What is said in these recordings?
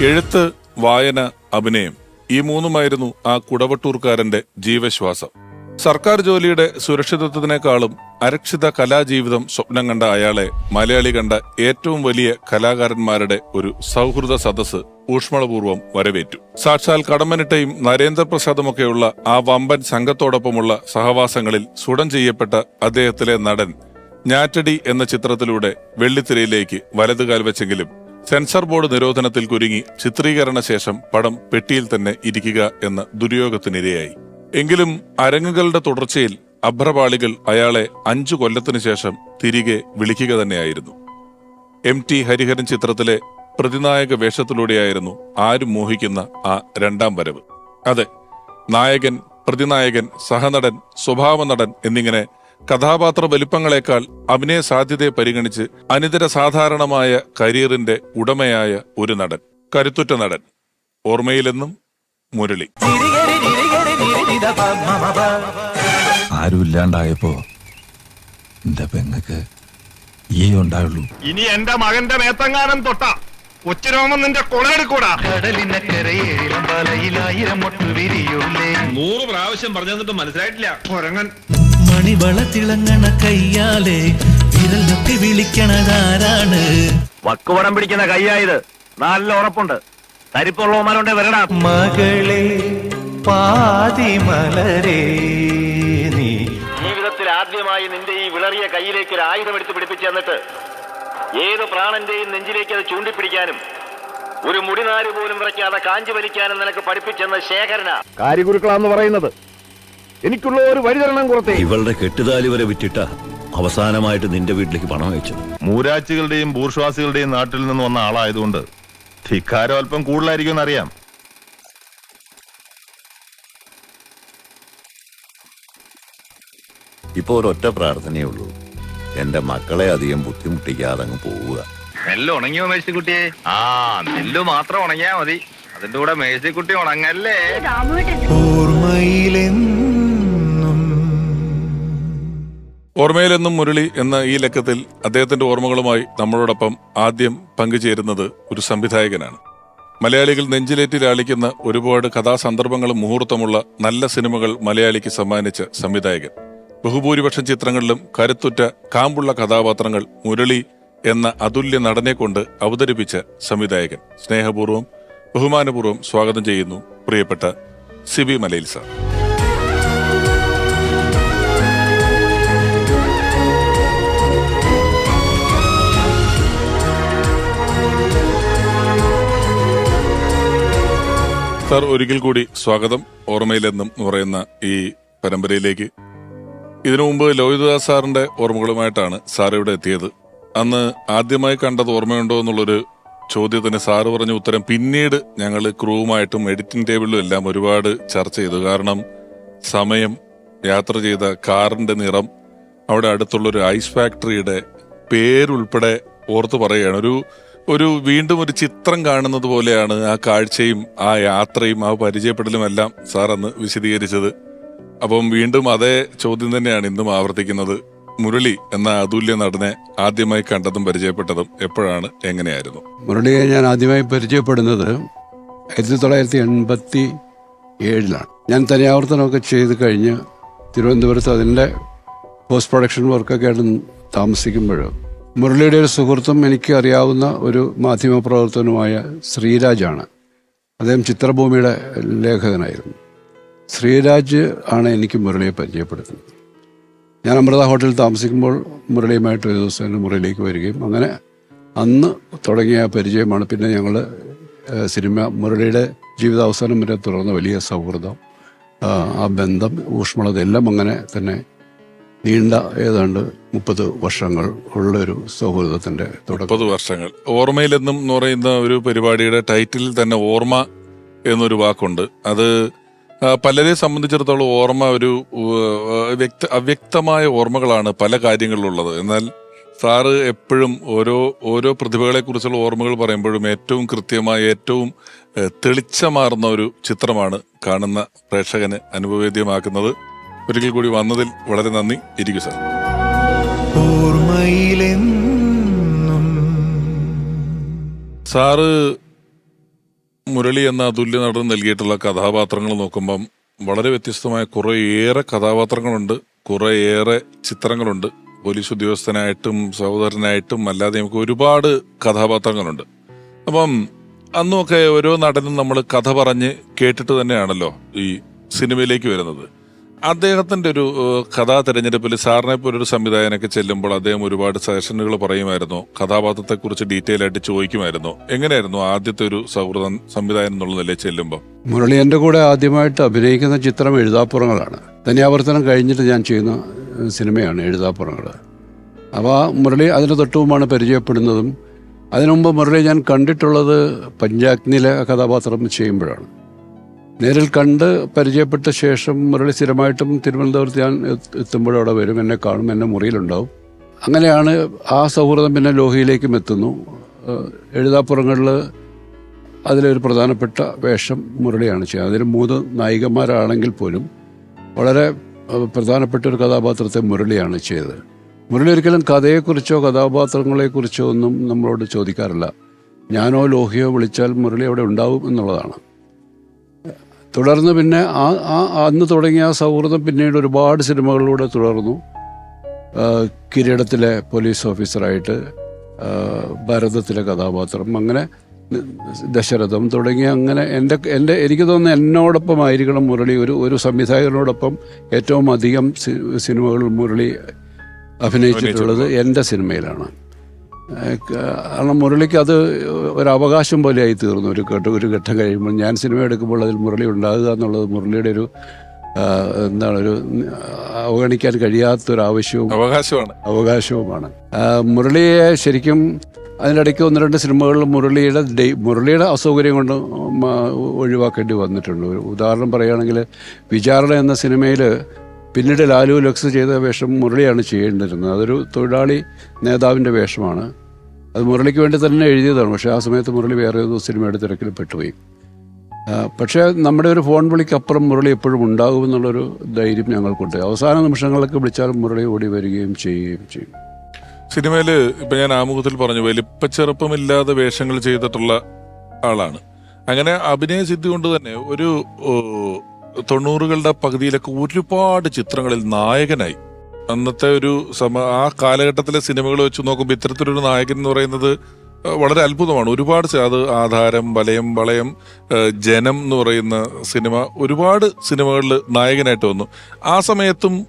എഴുത്ത് വായന അഭിനയം ഈ മൂന്നുമായിരുന്നു ആ കുടവട്ടൂർക്കാരന്റെ ജീവശ്വാസം. സർക്കാർ ജോലിയുടെ സുരക്ഷിതത്വത്തിനേക്കാളും അരക്ഷിത കലാജീവിതം സ്വപ്നം കണ്ട അയാളെ മലയാളി കണ്ട ഏറ്റവും വലിയ കലാകാരന്മാരുടെ ഒരു സൗഹൃദ സദസ്സ് ഊഷ്മളപൂർവം വരവേറ്റു. സാക്ഷാൽ കടമ്മനിട്ടയും നരേന്ദ്രപ്രസാദുമൊക്കെയുള്ള ആ വമ്പൻ സംഘത്തോടൊപ്പമുള്ള സഹവാസങ്ങളിൽ സുടം ചെയ്യപ്പെട്ട അദ്ദേഹത്തിലെ നടൻ ഞാറ്റടി എന്ന ചിത്രത്തിലൂടെ വെള്ളിത്തിരയിലേക്ക് വലതുകാൽ വെച്ചെങ്കിലും സെൻസർ ബോർഡ് നിരോധനത്തിൽ കുരുങ്ങി ചിത്രീകരണ ശേഷം പടം പെട്ടിയിൽ തന്നെ ഇരിക്കുക എന്ന ദുര്യോഗത്തിനിരയായി. എങ്കിലും അരങ്ങുകളുടെ തുടർച്ചയിൽ അഭ്രപാളികൾ അയാളെ അഞ്ചു കൊല്ലത്തിനു ശേഷം തിരികെ വിളിക്കുക തന്നെയായിരുന്നു. എം ടി ഹരിഹരൻ ചിത്രത്തിലെ പ്രതിനായക വേഷത്തിലൂടെയായിരുന്നു ആരും മോഹിക്കുന്ന ആ രണ്ടാം വരവ്. അതെ നായകൻ പ്രതിനായകൻ സഹനടൻ സ്വഭാവ നടൻ എന്നിങ്ങനെ കഥാപാത്ര വലിപ്പങ്ങളെക്കാൾ അഭിനയ സാധ്യതയെ പരിഗണിച്ച് അനിതര സാധാരണമായ കരിയറിന്റെ ഉടമയായ ഒരു നടൻ കരുത്തുറ്റ നടൻ. ഓർമ്മയിലെന്നും മുരളി. ആരുമില്ലാണ്ടായപ്പോ എന്റെ പെങ്ങക്ക്? ഈ ഉണ്ടായുള്ളൂ ഇനി എന്റെ മകന്റെ മേത്തങ്ങാനം തൊട്ട. കൊച്ചുരോമം നിന്റെ കൊളയെടുക്കൂടാ കടലിനക്കരയേഴിലും വലയിലായിരം മൊട്ടു വിരിയുള്ളേ നൂറ് പ്രാവശ്യം പറഞ്ഞു തന്നിട്ട് മനസ്സിലായിട്ടില്ല. കൊരങ്ങൻ. മണിവള തിളങ്ങണ കയ്യാലെ. വിരൽ തൊട്ടി വിളിക്കണതാരാണ്? വക്കുവടം പിടിക്കുന്ന കയ്യായത് നല്ല ഉറപ്പുണ്ട്. തരിപ്പുള്ളവന്മാരുണ്ട് വരടാ. മകളെ പാതിമലരേ നീ. ജീവിതത്തിൽ ആദ്യമായി നിന്റെ ഈ വിളറിയ കയ്യിലേക്ക് ഒരു ആയുധം എടുത്ത് പിടിപ്പിച്ചു തന്നിട്ട് ഏത് പ്രാണന്റെയും നെഞ്ചിലേക്ക് അത് ചൂണ്ടിപ്പിടിക്കാനും ഒരു മുടിനാര് പോലും വിറയ്ക്കാതെ കാഞ്ചി വലിക്കാനും നിനക്ക് പഠിപ്പിച്ചെന്ന് ശേഖരനാ. കാര്യഗുരുക്കളാന്ന് പറയുന്നത്. എനിക്കുള്ള ഒരു വഴിതരണം കുറത്തേ. ഇവളുടെ കെട്ടുതാലി വരെ വിറ്റിട്ട അവസാനമായിട്ട് നിന്റെ വീട്ടിലേക്ക് പണം അയച്ചു മൂരാച്ചികളുടെയും ബൂർഷ്വാസികളുടെയും നാട്ടിൽ നിന്ന് വന്ന ആളായതുകൊണ്ട് ധിക്കാരം അല്പം കൂടുതലായിരിക്കും എന്നറിയാം ഇപ്പൊ ഒരൊറ്റ പ്രാർത്ഥനയേ ഉള്ളൂ. എന്റെ മക്കളെ അധികം ബുദ്ധിമുട്ടിക്കാതെ അങ്ങ് പോവുക. നെല്ല് ഉണങ്ങിയോ മേഴ്സിക്കുട്ടിയെ? ആ നെല്ല് മാത്രം ഉണങ്ങിയാ മതി. അതിന്റെ കൂടെ മേഴ്സിക്കുട്ടി ഉണങ്ങല്ലേ? ഓർമ്മയിലെന്നും ഓർമ്മയിലെന്നും മുരളി എന്ന ഈ ലക്കത്തിൽ അദ്ദേഹത്തിന്റെ ഓർമ്മകളുമായി നമ്മളോടൊപ്പം ആദ്യം പങ്കുചേരുന്നത് ഒരു സംവിധായകനാണ്. മലയാളികൾ നെഞ്ചിലേറ്റി ലാളിക്കുന്ന ഒരുപാട് കഥാസന്ദർഭങ്ങളും മുഹൂർത്തമുള്ള നല്ല സിനിമകൾ മലയാളിക്ക് സമ്മാനിച്ച സംവിധായകൻ. ബഹുഭൂരിപക്ഷം ചിത്രങ്ങളിലും കരുത്തുറ്റ കാമ്പുള്ള കഥാപാത്രങ്ങൾ മുരളി എന്ന അതുല്യ നടനെ കൊണ്ട് അവതരിപ്പിച്ച സംവിധായകൻ. സ്നേഹപൂർവം ബഹുമാനപൂർവം സ്വാഗതം ചെയ്യുന്നു പ്രിയപ്പെട്ട സിബി മലയിൽ സാർ. സാർ ഒരിക്കൽ കൂടി സ്വാഗതം. ഓർമ്മയിലെന്നും എന്ന് പറയുന്ന ഈ പരമ്പരയിലേക്ക്. ഇതിനു മുമ്പ് ലോഹിതദാസ് സാറിന്റെ ഓർമ്മകളുമായിട്ടാണ് സാർ ഇവിടെ എത്തിയത്. അന്ന് ആദ്യമായി കണ്ടത് ഓർമ്മയുണ്ടോ എന്നുള്ളൊരു ചോദ്യത്തിന് സാറ് പറഞ്ഞ ഉത്തരം പിന്നീട് ഞങ്ങൾ ക്രൂവുമായിട്ടും എഡിറ്റിംഗ് ടേബിളിലും എല്ലാം ഒരുപാട് ചർച്ച ചെയ്തു. കാരണം സമയം യാത്ര ചെയ്ത കാറിന്റെ നിറം അവിടെ അടുത്തുള്ള ഒരു ഐസ് ഫാക്ടറിയുടെ പേരുൾപ്പെടെ ഓർത്തു പറയുകയാണ്. ഒരു ഒരു വീണ്ടും ഒരു ചിത്രം കാണുന്നത് പോലെയാണ് ആ കാഴ്ചയും ആ യാത്രയും ആ പരിചയപ്പെടലും എല്ലാം സാർ അന്ന് വിശദീകരിച്ചത്. അപ്പം വീണ്ടും അതേ ചോദ്യം തന്നെയാണ് ഇന്നും ആവർത്തിക്കുന്നത്. മുരളി എന്ന അതുല്യ നടനെ ആദ്യമായി കണ്ടതും പരിചയപ്പെട്ടതും എപ്പോഴാണ് എങ്ങനെയായിരുന്നു? മുരളിയെ ഞാൻ ആദ്യമായി പരിചയപ്പെടുന്നത് ആയിരത്തി തൊള്ളായിരത്തി എൺപത്തി ഏഴിലാണ് ഞാൻ തനിയാവർത്തനമൊക്കെ ചെയ്ത് കഴിഞ്ഞ് തിരുവനന്തപുരത്ത് അതിന്റെ പോസ്റ്റ് പ്രൊഡക്ഷൻ വർക്കൊക്കെ ആയിട്ട് താമസിക്കുമ്പോൾ മുരളിയുടെ ഒരു സുഹൃത്തും എനിക്ക് അറിയാവുന്ന ഒരു മാധ്യമ പ്രവർത്തകനുമായ ശ്രീരാജാണ്. അദ്ദേഹം ചിത്രഭൂമിയുടെ ലേഖകനായിരുന്നു. ശ്രീരാജ് ആണ് എനിക്ക് മുരളിയെ പരിചയപ്പെടുത്തുന്നത്. ഞാൻ അമൃത ഹോട്ടലിൽ താമസിക്കുമ്പോൾ മുരളിയുമായിട്ട് ഒരു ദിവസം എന്റെ മുറിയിലേക്ക് വരികയും അങ്ങനെ അന്ന് തുടങ്ങിയ പരിചയമാണ്. പിന്നെ ഞങ്ങൾ സിനിമ മുരളിയുടെ ജീവിതാവസാനം വരെ തുടർന്ന വലിയ സൗഹൃദം ആ ബന്ധം ഊഷ്മളത എല്ലാം അങ്ങനെ തന്നെ നീണ്ട ഏതാണ്ട് മുപ്പത് വർഷങ്ങൾ ഉള്ള ഒരു സൗഹൃദത്തിന്റെ മുപ്പത് വർഷങ്ങൾ. ഓർമ്മയിലെന്നും എന്ന് പറയുന്ന ഒരു പരിപാടിയുടെ ടൈറ്റിലിൽ തന്നെ ഓർമ്മ എന്നൊരു വാക്കുണ്ട്. അത് പലരെ സംബന്ധിച്ചിടത്തോളം ഓർമ്മ ഒരു വ്യക്ത അവ്യക്തമായ ഓർമ്മകളാണ് പല കാര്യങ്ങളിലുള്ളത്. എന്നാൽ സാറ് എപ്പോഴും ഓരോ ഓരോ പ്രതിഭകളെ കുറിച്ചുള്ള ഓർമ്മകൾ പറയുമ്പോഴും ഏറ്റവും കൃത്യമായ ഏറ്റവും തെളിച്ചമാർന്ന ഒരു ചിത്രമാണ് കാണുന്ന പ്രേക്ഷകന് അനുഭവേദ്യമാക്കുന്നത്. ഒരിക്കൽ കൂടി വന്നതിൽ വളരെ നന്ദി. ഇരിക്കും സാർ. സാറ് മുരളി എന്ന അതുല്യ നടൻ നൽകിയിട്ടുള്ള കഥാപാത്രങ്ങൾ നോക്കുമ്പം വളരെ വ്യത്യസ്തമായ കുറേയേറെ കഥാപാത്രങ്ങളുണ്ട് കുറേയേറെ ചിത്രങ്ങളുണ്ട്. പോലീസ് ഉദ്യോഗസ്ഥനായിട്ടും സഹോദരനായിട്ടും അല്ലാതെ നമുക്ക് ഒരുപാട് കഥാപാത്രങ്ങളുണ്ട്. അപ്പം അന്നൊക്കെ ഓരോ നടനും നമ്മൾ കഥ പറഞ്ഞ് കേട്ടിട്ട് തന്നെയാണല്ലോ ഈ സിനിമയിലേക്ക് വരുന്നത്. അദ്ദേഹത്തിന്റെ ഒരു കഥാ തെരഞ്ഞെടുപ്പിൽ സാറിനെ പോലൊരു സംവിധായകനൊക്കെ ചെല്ലുമ്പോൾ അദ്ദേഹം ഒരുപാട് സജഷനുകൾ പറയുമായിരുന്നു. കഥാപാത്രത്തെ കുറിച്ച് ഡീറ്റെയിൽ ആയിട്ട് ചോദിക്കുമായിരുന്നു. എങ്ങനെയായിരുന്നു ആദ്യത്തെ ഒരു സൗഹൃദം സംവിധായകൻ എന്നുള്ള നിലയിൽ ചെല്ലുമ്പോൾ മുരളി എന്റെ കൂടെ ആദ്യമായിട്ട് അഭിനയിക്കുന്ന ചിത്രം എഴുതാപ്പുറങ്ങളാണ്. തനിയാവർത്തനം കഴിഞ്ഞിട്ട് ഞാൻ ചെയ്യുന്ന സിനിമയാണ് എഴുതാപ്പുറങ്ങൾ. അപ്പോൾ മുരളി അതിന് തൊട്ടുമുമ്പാണ് പരിചയപ്പെടുന്നതും അതിനുമുമ്പ് മുരളി ഞാൻ കണ്ടിട്ടുള്ളത് പഞ്ചാഗ്നിയിലെ കഥാപാത്രം ചെയ്യുമ്പോഴാണ്. നേരിൽ കണ്ട് പരിചയപ്പെട്ട ശേഷം മുരളി സ്ഥിരമായിട്ടും തിരുവനന്തപുരത്ത് ഞാൻ എത്ത് എത്തുമ്പോഴും അവിടെ വരും. എന്നെ കാണും എന്നെ മുറിയിലുണ്ടാവും. അങ്ങനെയാണ് ആ സൗഹൃദം പിന്നെ ലോഹിയിലേക്കും എത്തുന്നു. എഴുതാപ്പുറങ്ങളിൽ അതിലൊരു പ്രധാനപ്പെട്ട വേഷം മുരളിയാണ് ചെയ്യുന്നത്. അതിൽ മൂന്ന് നായികമാരാണെങ്കിൽ പോലും വളരെ പ്രധാനപ്പെട്ട ഒരു കഥാപാത്രത്തെ മുരളിയാണ് ചെയ്തത്. മുരളി ഒരിക്കലും കഥയെക്കുറിച്ചോ കഥാപാത്രങ്ങളെക്കുറിച്ചോ ഒന്നും നമ്മളോട് ചോദിക്കാറില്ല. ഞാനോ ലോഹിയോ വിളിച്ചാൽ മുരളി അവിടെ ഉണ്ടാവും എന്നുള്ളതാണ്. തുടർന്ന് പിന്നെ ആ ആ അന്ന് തുടങ്ങിയ ആ സൗഹൃദം പിന്നീട് ഒരുപാട് സിനിമകളിലൂടെ തുടർന്നു. കിരീടത്തിലെ പോലീസ് ഓഫീസറായിട്ട് ഭരതത്തിലെ കഥാപാത്രം അങ്ങനെ ദശരഥം തുടങ്ങി അങ്ങനെ എന്റെ എന്റെ എനിക്ക് തോന്നുന്നു എന്നോടൊപ്പം ആയിരിക്കണം മുരളി ഒരു ഒരു സംവിധായകനോടൊപ്പം ഏറ്റവും അധികം സിനിമകൾ മുരളി അഭിനയിച്ചിട്ടുള്ളത്. എന്റെ സിനിമയിലാണ്. കാരണം മുരളിക്ക് അത് ഒരു അവകാശം പോലെയായി തീർന്നു. ഒരു ഘട്ടം ഒരു ഘട്ടം കഴിയുമ്പോൾ ഞാൻ സിനിമ എടുക്കുമ്പോൾ അതിൽ മുരളി ഉണ്ടാകുക എന്നുള്ളത് മുരളിയുടെ ഒരു എന്താണ് ഒരു അവഗണിക്കാൻ കഴിയാത്തൊരു ആവശ്യവും അവകാശമാണ്. അവകാശവുമാണ്. മുരളിയെ ശരിക്കും അതിനിടയ്ക്ക് ഒന്ന് രണ്ട് സിനിമകളിൽ മുരളിയുടെ ഡേ- മുരളിയുടെ അസൗകര്യം കൊണ്ട് ഒഴിവാക്കേണ്ടി വന്നിട്ടുണ്ട്. ഉദാഹരണം പറയുകയാണെങ്കിൽ വിചാരണ എന്ന സിനിമയിൽ പിന്നീട് ലാലു ലക്സ് ചെയ്ത വേഷം മുരളിയാണ് ചെയ്യേണ്ടിരുന്നത്. അതൊരു തൊഴിലാളി നേതാവിന്റെ വേഷമാണ്. അത് മുരളിക്ക് വേണ്ടി തന്നെ എഴുതിയതാണ്. പക്ഷേ ആ സമയത്ത് മുരളി വേറെ ഒരു സിനിമയുടെ തിരക്കിൽ പെട്ടുപോയി. പക്ഷേ നമ്മുടെ ഒരു ഫോൺ വിളിക്കപ്പുറം മുരളി എപ്പോഴും ഉണ്ടാകുമെന്നുള്ളൊരു ധൈര്യം ഞങ്ങൾക്കുണ്ട്. അവസാന നിമിഷങ്ങളിലൊക്കെ വിളിച്ചാലും മുരളി ഓടി വരികയും ചെയ്യുകയും ചെയ്യും. സിനിമയിൽ ഇപ്പം ഞാൻ ആമുഖത്തിൽ പറഞ്ഞു വലിപ്പച്ചെറുപ്പമില്ലാതെ വേഷങ്ങൾ ചെയ്തിട്ടുള്ള ആളാണ്. അങ്ങനെ അഭിനയ സിദ്ധി കൊണ്ട് തന്നെ ഒരു തൊണ്ണൂറുകളുടെ പകുതിയിലൊക്കെ ഒരുപാട് ചിത്രങ്ങളിൽ നായകനായി. അന്നത്തെ ഒരു സമ ആ കാലഘട്ടത്തിലെ സിനിമകൾ വെച്ച് നോക്കുമ്പോൾ ഇത്തരത്തിലൊരു നായകൻ എന്ന് പറയുന്നത് വളരെ അത്ഭുതമാണ്. ഒരുപാട് അത് ആധാരം വലയം വളയം ജനം എന്ന് പറയുന്ന സിനിമ ഒരുപാട് സിനിമകളിൽ നായകനായിട്ട് വന്നു. ആ സമയത്തും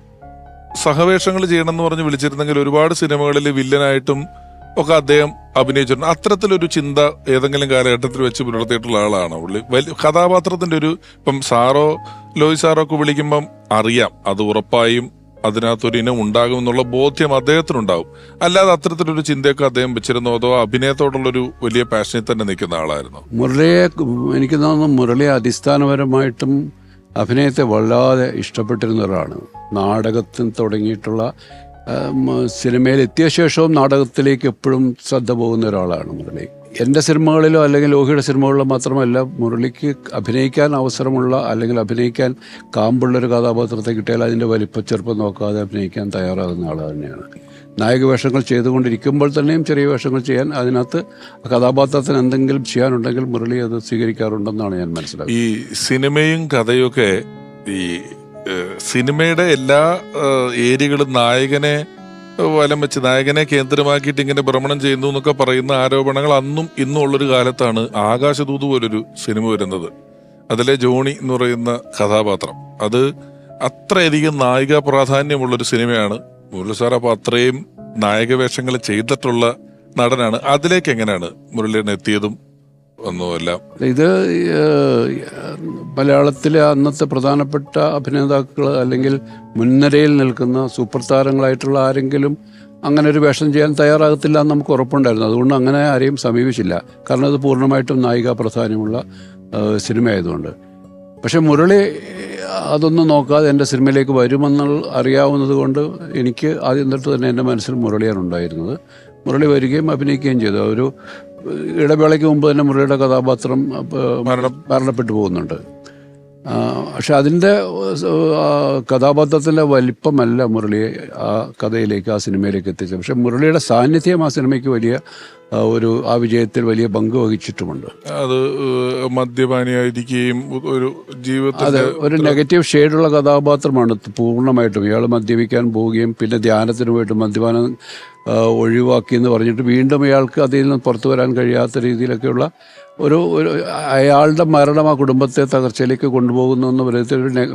സഹവേഷങ്ങൾ ചെയ്യണമെന്ന് പറഞ്ഞ് വിളിച്ചിരുന്നെങ്കിൽ ഒരുപാട് സിനിമകളിൽ വില്ലനായിട്ടും ഒക്കെ അദ്ദേഹം അഭിനയിച്ചിട്ടുണ്ട്. അത്തരത്തിലൊരു ചിന്ത ഏതെങ്കിലും കാലഘട്ടത്തിൽ വെച്ച് പുലർത്തിയിട്ടുള്ള ആളാണ്? പുള്ളി വലിയ കഥാപാത്രത്തിന്റെ ഒരു ഇപ്പം സാറോ ലോയ് സാറോ ഒക്കെ വിളിക്കുമ്പം അറിയാം. അത് ഉറപ്പായും അതിനകത്തൊരു ഇനം ഉണ്ടാകും എന്നുള്ള ബോധ്യം അദ്ദേഹത്തിനുണ്ടാവും. അല്ലാതെ അത്തരത്തിലൊരു ചിന്തയൊക്കെ അദ്ദേഹം വെച്ചിരുന്നോ? അതോ അഭിനയത്തോടുള്ളൊരു വലിയ പാഷനിൽ തന്നെ നിൽക്കുന്ന ആളായിരുന്നു? മുരളിയെ എനിക്ക് തോന്നുന്നു മുരളി അടിസ്ഥാനപരമായിട്ടും അഭിനയത്തെ വല്ലാതെ ഇഷ്ടപ്പെട്ടിരുന്ന ഒരാളാണ്. നാടകത്തിൽ തുടങ്ങിയിട്ടുള്ള എത്തിയ ശേഷവും നാടകത്തിലേക്ക് എപ്പോഴും ശ്രദ്ധ പോകുന്ന ഒരാളാണ് മുരളി. എന്റെ സിനിമകളിലോ അല്ലെങ്കിൽ ലോഹിയുടെ സിനിമകളിലോ മാത്രമല്ല മുരളിക്ക് അഭിനയിക്കാൻ അവസരമുള്ള അല്ലെങ്കിൽ അഭിനയിക്കാൻ കാമ്പുള്ള ഒരു കഥാപാത്രത്തെ കിട്ടിയാൽ അതിന്റെ വലിപ്പച്ചെറുപ്പം നോക്കാതെ അഭിനയിക്കാൻ തയ്യാറാകുന്ന ആൾ തന്നെയാണ്. നായക വേഷങ്ങൾ ചെയ്തുകൊണ്ടിരിക്കുമ്പോൾ തന്നെയും ചെറിയ വേഷങ്ങൾ ചെയ്യാൻ അതിനകത്ത് കഥാപാത്രത്തിന് എന്തെങ്കിലും ചെയ്യാനുണ്ടെങ്കിൽ മുരളി അത് സ്വീകരിക്കാറുണ്ടെന്നാണ് ഞാൻ മനസ്സിലാക്കുന്നത്. ഈ സിനിമയും കഥയൊക്കെ ഈ സിനിമയുടെ എല്ലാ ഏരിയകളും നായകനെ വലം വെച്ച് നായകനെ കേന്ദ്രമാക്കിയിട്ട് ഇങ്ങനെ ഭ്രമണം ചെയ്യുന്നു എന്നൊക്കെ പറയുന്ന ആരോപണങ്ങൾ അന്നും ഇന്നും ഉള്ളൊരു കാലത്താണ് ആകാശദൂത് പോലൊരു സിനിമ വരുന്നത്. അതിലെ ജോണി എന്ന് പറയുന്ന കഥാപാത്രം. അത് അത്രയധികം നായിക പ്രാധാന്യമുള്ളൊരു സിനിമയാണ്. മുരളി സാർ അപ്പൊ അത്രയും നായക വേഷങ്ങൾ ചെയ്തിട്ടുള്ള നടനാണ്. അതിലേക്ക് എങ്ങനെയാണ് മുരളീധരൻ എത്തിയതും ഒന്നുമെല്ലാം. ഇത് മലയാളത്തിലെ അന്നത്തെ പ്രധാനപ്പെട്ട അഭിനേതാക്കൾ അല്ലെങ്കിൽ മുൻനിരയിൽ നിൽക്കുന്ന സൂപ്പർ താരങ്ങളായിട്ടുള്ള ആരെങ്കിലും അങ്ങനെ ഒരു വേഷം ചെയ്യാൻ തയ്യാറാകത്തില്ല എന്ന് നമുക്ക് ഉറപ്പുണ്ടായിരുന്നു. അതുകൊണ്ട് അങ്ങനെ ആരെയും സമീപിച്ചില്ല. കാരണം അത് പൂർണമായിട്ടും നായിക സിനിമ സിനിമയായതുകൊണ്ട്. പക്ഷെ മുരളി അതൊന്നും നോക്കാതെ എന്റെ സിനിമയിലേക്ക് വരുമെന്ന് അറിയാവുന്നത് കൊണ്ട് എനിക്ക് ആദ്യം തൊട്ട് തന്നെ എന്റെ മനസ്സിൽ മുരളിയാണ് ഉണ്ടായിരുന്നത്. മുരളി വരികയും അഭിനയിക്കുകയും ചെയ്തു. ഒരു ഇടവേളയ്ക്ക് മുമ്പ് തന്നെ മുരളിയുടെ കഥാപാത്രം മരണപ്പെട്ടു പോകുന്നുണ്ട്. പക്ഷെ അതിന്റെ കഥാപാത്രത്തിന്റെ വലിപ്പമല്ല മുരളിയെ ആ കഥയിലേക്ക് ആ സിനിമയിലേക്ക് എത്തിച്ചത്. പക്ഷെ മുരളിയുടെ സാന്നിധ്യം ആ സിനിമയ്ക്ക് വലിയ ഒരു ആ വിജയത്തിൽ വലിയ പങ്ക് വഹിച്ചിട്ടുമുണ്ട്. അത് മദ്യപാനിയായിരിക്കുകയും ഒരു അതെ ജീവിതത്തിൽ ഒരു നെഗറ്റീവ് ഷെയ്ഡുള്ള കഥാപാത്രമാണ് പൂർണമായിട്ടും. ഇയാൾ മദ്യപിക്കാൻ പോവുകയും പിന്നെ ധ്യാനത്തിന് പോയിട്ട് മദ്യപാനം ഒഴിവാക്കി എന്ന് പറഞ്ഞിട്ട് വീണ്ടും ഇയാൾക്ക് അതിൽ നിന്ന് പുറത്തു വരാൻ കഴിയാത്ത രീതിയിലൊക്കെയുള്ള ഒരു ഒരു അയാളുടെ മരണം ആ കുടുംബത്തെ തകർച്ചയിലേക്ക് കൊണ്ടുപോകുന്നു എന്ന് പറയുന്നത്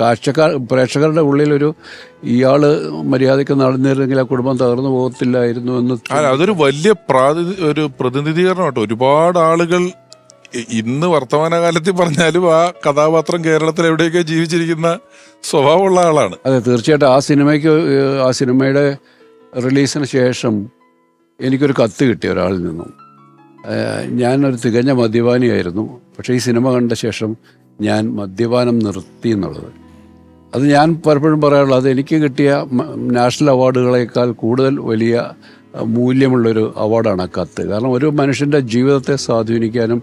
കാഴ്ചക്കാർ പ്രേക്ഷകരുടെ ഒരു ഇയാൾ മര്യാദയ്ക്ക് നടന്നിരുന്നെങ്കിൽ ആ കുടുംബം തകർന്നു പോകത്തില്ലായിരുന്നു എന്ന് അതൊരു വലിയ പ്രാതി- ഒരു പ്രതിനിധീകരണം കേട്ടോ ഒരുപാട് ആളുകൾ ഇന്ന് വർത്തമാനകാലത്തിൽ പറഞ്ഞാലും ആ കഥാപാത്രം കേരളത്തിൽ എവിടെയൊക്കെ ജീവിച്ചിരിക്കുന്ന സ്വഭാവമുള്ള ആളാണ്. അതെ തീർച്ചയായിട്ടും ആ സിനിമയ്ക്ക് ആ സിനിമയുടെ റിലീസിന് ശേഷം എനിക്കൊരു കത്ത് കിട്ടി ഒരാളിൽ നിന്നും. ഞാനൊരു തികഞ്ഞ മദ്യപാനിയായിരുന്നു. പക്ഷേ ഈ സിനിമ കണ്ട ശേഷം ഞാൻ മദ്യപാനം നിർത്തി എന്നുള്ളത്. അത് ഞാൻ പലപ്പോഴും പറയാറുള്ളത് അത് എനിക്ക് കിട്ടിയ നാഷണൽ അവാർഡുകളേക്കാൾ കൂടുതൽ വലിയ മൂല്യമുള്ളൊരു അവാർഡാണ് ആ കത്ത്. കാരണം ഒരു മനുഷ്യന്റെ ജീവിതത്തെ സ്വാധീനിക്കാനും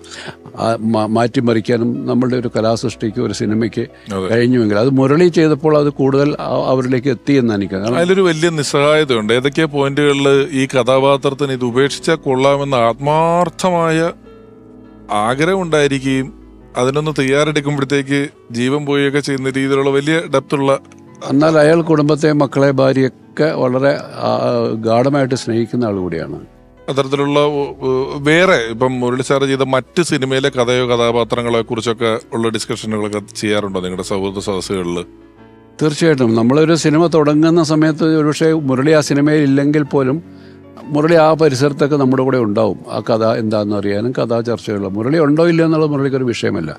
മാറ്റിമറിക്കാനും നമ്മളുടെ ഒരു കലാസൃഷ്ടിക്ക് ഒരു സിനിമയ്ക്ക്. കഴിഞ്ഞുവെങ്കിൽ അത് മുരളി ചെയ്തപ്പോൾ അത് കൂടുതൽ അവരിലേക്ക് എത്തി എന്ന് എനിക്ക് അതിലൊരു വലിയ നിസ്സഹായതയുണ്ട്. ഏതൊക്കെ പോയിന്റുകളിൽ ഈ കഥാപാത്രത്തിന് ഇത് ഉപേക്ഷിച്ചാൽ കൊള്ളാമെന്ന ആത്മാർത്ഥമായ ആഗ്രഹം ഉണ്ടായിരിക്കുകയും അതിനൊന്ന് തയ്യാറെടുക്കുമ്പോഴത്തേക്ക് ജീവൻ പോവുകയൊക്കെ ചെയ്യുന്ന രീതിയിലുള്ള വലിയ ഡെപ്തുള്ള എന്നാൽ അയാൾ കുടുംബത്തെ മക്കളെ ഭാര്യയൊക്കെ വളരെ ഗാഠമായിട്ട് സ്നേഹിക്കുന്ന ആൾ കൂടിയാണ്. അത്തരത്തിലുള്ള വേറെ ഇപ്പം മുരളി സാറ് ചെയ്ത മറ്റ് സിനിമയിലെ കഥയോ കഥാപാത്രങ്ങളെ കുറിച്ചൊക്കെ ഉള്ള ഡിസ്കഷനുകളൊക്കെ ചെയ്യാറുണ്ടോ നിങ്ങളുടെ സൗഹൃദ സദസ്സുകളിൽ തീർച്ചയായിട്ടും. നമ്മളൊരു സിനിമ തുടങ്ങുന്ന സമയത്ത് ഒരുപക്ഷെ മുരളി ആ സിനിമയിൽ ഇല്ലെങ്കിൽ പോലും മുരളി ആ പരിസരത്തൊക്കെ നമ്മുടെ കൂടെ ഉണ്ടാവും. ആ കഥ എന്താണെന്ന് അറിയാനും കഥാ ചർച്ചകളും മുരളി ഉണ്ടോ ഇല്ലയോ എന്നുള്ളത് മുരളിക്കൊരു വിഷയമല്ല.